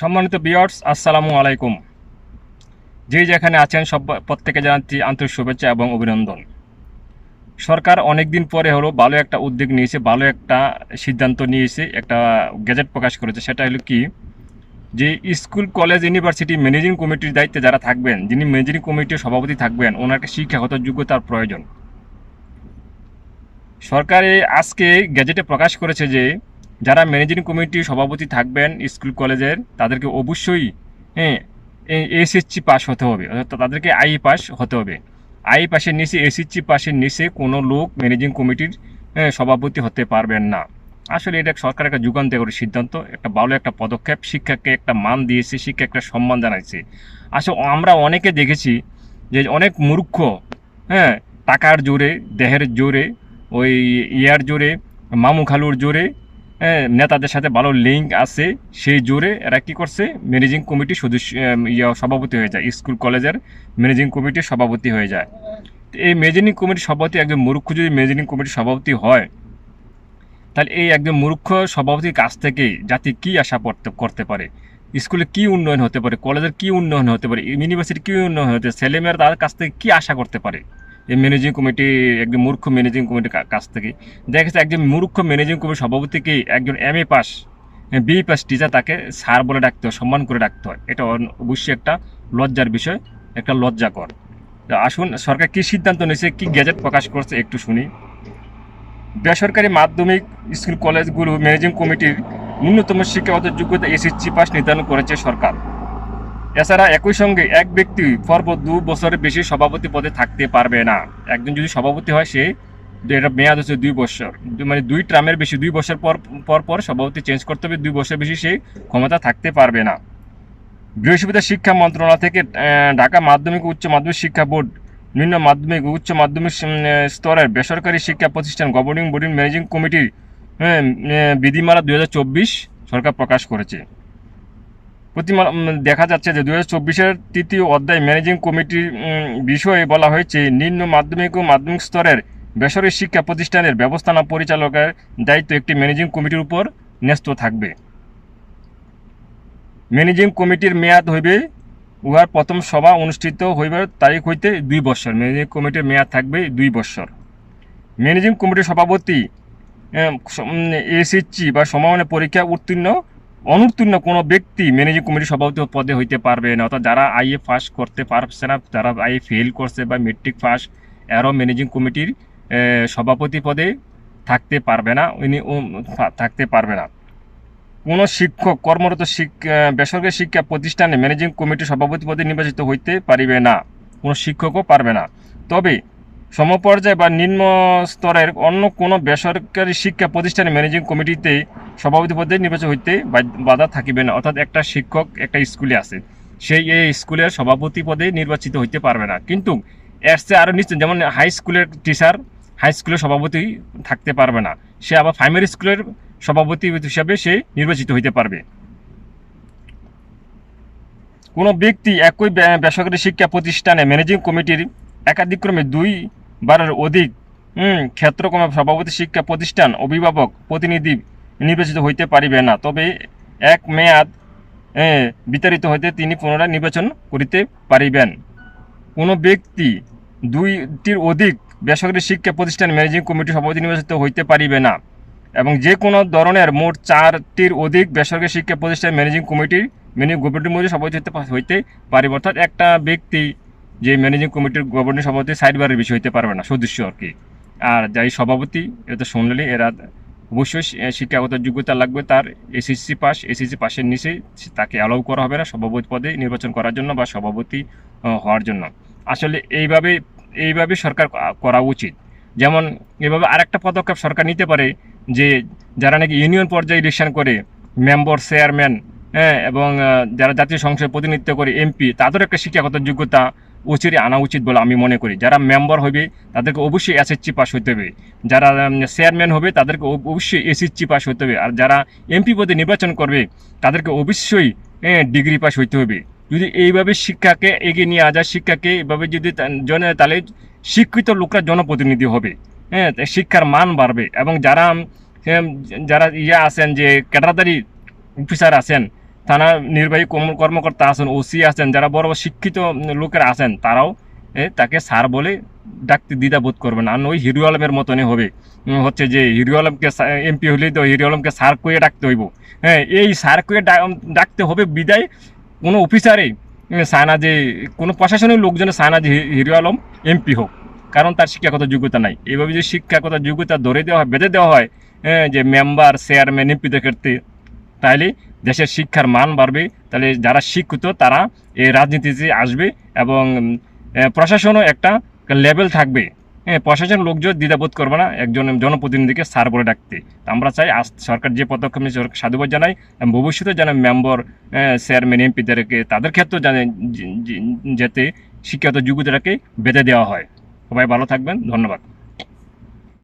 সম্মানিত বিয়ার্স আসসালামু আলাইকুম। যে যেখানে আছেন সব প্রত্যেকে জানাচ্ছি আন্তরিক শুভেচ্ছা এবং অভিনন্দন। সরকার অনেক দিন পরে হলো ভালো একটা উদ্যোগ নিয়েছে, ভালো একটা সিদ্ধান্ত নিয়েছে, একটা গেজেট প্রকাশ করেছে। সেটা হলো কি? যে স্কুল, কলেজ, ইউনিভার্সিটি ম্যানেজিং কমিটির দায়িত্বে যারা থাকবেন, যিনি ম্যানেজিং কমিটির সভাপতি থাকবেন, ওনাকে শিক্ষাগত যোগ্যতার প্রয়োজন। সরকারে আজকে গেজেটে প্রকাশ করেছে যে যারা ম্যানেজিং কমিটির সভাপতি থাকবেন স্কুল, কলেজের, তাদেরকে অবশ্যই হ্যাঁ এসএসসি পাস হতে হবে। অর্থাৎ তাদেরকে আই পাস হতে হবে। আই পাসের নিচে এসএসসি পাসের নিচে কোনো লোক ম্যানেজিং কমিটির সভাপতি হতে পারবেন না। আসলে এটা সরকার একটা যুগান্তকারী সিদ্ধান্ত, একটা ভালো একটা পদক্ষেপ, শিক্ষাকে একটা মান দিয়েছে, শিক্ষা একটা সম্মান জানাইছে। আসলে আমরা অনেকে দেখেছি যে অনেক মূর্খ হ্যাঁ টাকার জোরে, দেহের জোরে, ওই ইয়ার জোরে, মামু খালুর জোরে নেতাদের সাথে ভালো লিঙ্ক আছে, সেই জোরে এরা কি করছে? ম্যানেজিং কমিটির সদস্য ইয়া, সভাপতি হয়ে যায়। স্কুল কলেজের ম্যানেজিং কমিটির সভাপতি হয়ে যায়। এই ম্যানেজিং কমিটির সভাপতি একজন মূর্খ যদি ম্যানেজিং কমিটির সভাপতি হয়, তাহলে এই একজন মূর্খ সভাপতির কাছ থেকে জাতি কি আশা করতে করতে পারে? স্কুলে কি উন্নয়ন হতে পারে? কলেজের কি উন্নয়ন হতে পারে? ইউনিভার্সিটি কি উন্নয়ন হতে ছেলেমেয়েরা তাদের কাছ থেকে কি আশা করতে পারে? এই ম্যানেজিং কমিটি একজন মূর্খ ম্যানেজিং কমিটির কাছ থেকে। দেখা যাচ্ছে একজন মূর্খ ম্যানেজিং কমিটির সভাপতিকে একজন M A pass B pass teacher তাকে স্যার বলে ডাকতে হয়, সম্মান করে ডাকতে হয়। এটা অবশ্যই একটা লজ্জার বিষয়, একটা লজ্জাকর। আসুন, সরকার কি সিদ্ধান্ত নিয়েছে, কি গ্যাজেট প্রকাশ করছে একটু শুনি। বেসরকারি মাধ্যমিক স্কুল কলেজগুলো ম্যানেজিং কমিটির ন্যূনতম শিক্ষাগত যোগ্যতা এসএসসি পাস নির্ধারণ করেছে সরকার। এছাড়া একই সঙ্গে এক ব্যক্তি পরপর দু বছরের বেশি সভাপতি পদে থাকতে পারবে না। একজন যদি সভাপতি হয়, সে এটা মেয়াদ হচ্ছে দুই বছর। মানে দুই ট্রামের বেশি, দুই বছর পর পর পর সভাপতি চেঞ্জ করতে হবে, দুই বছর বেশি সে ক্ষমতা থাকতে পারবে না। বৃহস্পতিবার শিক্ষা মন্ত্রণালয় থেকে ঢাকা মাধ্যমিক উচ্চ মাধ্যমিক শিক্ষা বোর্ড, নিম্ন মাধ্যমিক উচ্চ মাধ্যমিক স্তরের বেসরকারি শিক্ষা প্রতিষ্ঠান গভর্নিং বডি ম্যানেজিং কমিটির বিধিমালা দুই হাজার চব্বিশ সরকার প্রকাশ করেছে। প্রতিমা দেখা যাচ্ছে যে দুই হাজার তৃতীয় অধ্যায় ম্যানেজিং কমিটির বিষয়ে বলা হয়েছে, নিম্ন মাধ্যমিক ও মাধ্যমিক স্তরের বেসরকারি শিক্ষা প্রতিষ্ঠানের ব্যবস্থাপনা পরিচালকের দায়িত্ব একটি ম্যানেজিং কমিটির উপর ন্যস্ত থাকবে। ম্যানেজিং কমিটির মেয়াদ হইবে, উহার প্রথম সভা অনুষ্ঠিত হইবার তারিখ হইতে দুই বছর। ম্যানেজিং কমিটির মেয়াদ থাকবে দুই বছর। ম্যানেজিং কমিটির সভাপতি এসএসসি বা সমাপনী পরীক্ষা উত্তীর্ণ অনুত্তীর্ণ কোনো ব্যক্তি ম্যানেজিং কমিটির সভাপতি পদে হইতে পারবে না। অর্থাৎ যারা আইএ পাস করতে পারছে না, যারা আইএ ফেল করছে বা মেট্রিক পাস এরও ম্যানেজিং কমিটির সভাপতি পদে থাকতে পারবে না। উনি থাকতে পারবে না। কোনো শিক্ষক, কর্মরত বেসরকারি শিক্ষা প্রতিষ্ঠানে ম্যানেজিং কমিটির সভাপতি পদে নির্বাচিত হইতে পারিবে না। কোনো শিক্ষকও পারবে না। তবে সমপর্যায় বা নিম্ন স্তরের অন্য কোনো বেসরকারি শিক্ষা প্রতিষ্ঠানে ম্যানেজিং কমিটিতে সভাপতি পদে নির্বাচিত হইতে বাধা থাকিবে না। অর্থাৎ একটা শিক্ষক একটা স্কুলে আছে। সেই এই স্কুলের সভাপতি পদে নির্বাচিত হইতে পারবে না। কিন্তু এর চেয়ে আরও নিশ্চিত, যেমন হাই স্কুলের টিচার হাই স্কুলের সভাপতি থাকতে পারবে না। সে আবার প্রাইমারি স্কুলের সভাপতি হিসাবে সে নির্বাচিত হইতে পারবে। কোনো ব্যক্তি একই বেসরকারি শিক্ষা প্রতিষ্ঠানে ম্যানেজিং কমিটির একাধিক্রমে দুই বারের অধিক ক্ষেত্রক্রমে সভাপতি শিক্ষা প্রতিষ্ঠান, অভিভাবক, প্রতিনিধি নির্বাচিত হইতে পারিবে না। তবে এক মেয়াদ বিতাড়িত হইতে তিনি পুনরায় নির্বাচন করিতে পারিবেন। কোনো ব্যক্তি দুইটির অধিক বেসরকারি শিক্ষা প্রতিষ্ঠান ম্যানেজিং কমিটির সভাপতি নির্বাচিত হইতে পারিবে না এবং যে কোনো ধরনের মোট চারটির অধিক বেসরকারি শিক্ষা প্রতিষ্ঠান ম্যানেজিং কমিটির ম্যানেজিং কমিটির মধ্যে সভাপতি হইতে হইতে পারিবে। অর্থাৎ একটা ব্যক্তি যে ম্যানেজিং কমিটির গভর্নিং সভাপতি সাইডবারের বিষয় হইতে পারবে না, সদস্য আর কি। আর যাই সভাপতি, এটা তো শুনলেই এরা অবশ্যই শিক্ষাগত যোগ্যতা লাগবে তার, এসএসসি পাস, এসএসসি পাসের নিচে তাকে অ্যালাউ করা হবে না সভাপতি পদে নির্বাচন করার জন্য বা সভাপতি হওয়ার জন্য। আসলে এইভাবে এইভাবে সরকার করা উচিত। যেমন এভাবে আরেকটা পদক্ষেপ সরকার নিতে পারে যে, যারা নাকি ইউনিয়ন পর্যায়ে ইলেকশন করে মেম্বার চেয়ারম্যান হ্যাঁ এবং যারা জাতীয় সংসদে প্রতিনিধিত্ব করে এমপি তাদের একটা শিক্ষাগত যোগ্যতা উচিরে আনা উচিত বলে আমি মনে করি। যারা মেম্বার হবে, তাদেরকে অবশ্যই এসএসসি পাস হতে হবে। যারা চেয়ারম্যান হবে, তাদেরকে অব- অবশ্যই এসএসসি পাস হতে হবে। আর যারা এমপি পদে নির্বাচন করবে, তাদেরকে অবশ্যই ডিগ্রি পাস হইতে হবে। যদি এইভাবে শিক্ষাকে এগিয়ে নিয়ে আসা, শিক্ষাকে এভাবে যদি তাহলে শিক্ষিত লোকরা জনপ্রতিনিধি হবে। হ্যাঁ শিক্ষার মান বাড়বে। এবং যারা যারা ইয়ে আছেন যে ক্যাডারদারি অফিসার আছেন থানা নির্বাহী কর্ম- কর্মকর্তা আছেন ওসি আছেন যারা বড় শিক্ষিত লোকেরা আছেন তারাও তাকে স্যার বলে ডাকতে দ্বিধা বোধ করবেন। আর ওই হিরো আলমের মতনই হবে। হচ্ছে যে হিরো আলমকে এমপি হলেই তো হিরো আলমকে স্যার কয়ে ডাকতে হইব। হ্যাঁ এই স্যার কয়ে ডাকতে হবে বিদায় কোনো অফিসারে চায় না যে কোনো প্রশাসনের লোকজনে চায় না যে হিরো আলম এমপি হোক। কারণ তার শিক্ষাগত যোগ্যতা নাই। এভাবে যদি শিক্ষাগত যোগ্যতা ধরে দেওয়া হয় বেঁধে দেওয়া হয় হ্যাঁ, যে মেম্বার চেয়ারম্যান এমপিদের ক্ষেত্রে তাইলে দেশের শিক্ষার মান বাড়বে। তাহলে যারা শিক্ষিত, তারা এই রাজনীতিতে আসবে এবং প্রশাসনও একটা লেভেল থাকবে। হ্যাঁ প্রশাসন লোকজন দ্বিধাবোধ করবে না, একজন জনপ্রতিনিধিকে স্যার বলে ডাকতে। আমরা চাই আজ সরকার যে পদক্ষেপ নিয়েছে সাধুবাদ জানাই ভবিষ্যতে যেন মেম্বার চেয়ারম্যান এমপিদেরকে তাদের ক্ষেত্রেও জানে যাতে শিক্ষাগত যোগ্যতাটাকে বেঁধে দেওয়া হয়। সবাই ভালো থাকবেন, ধন্যবাদ।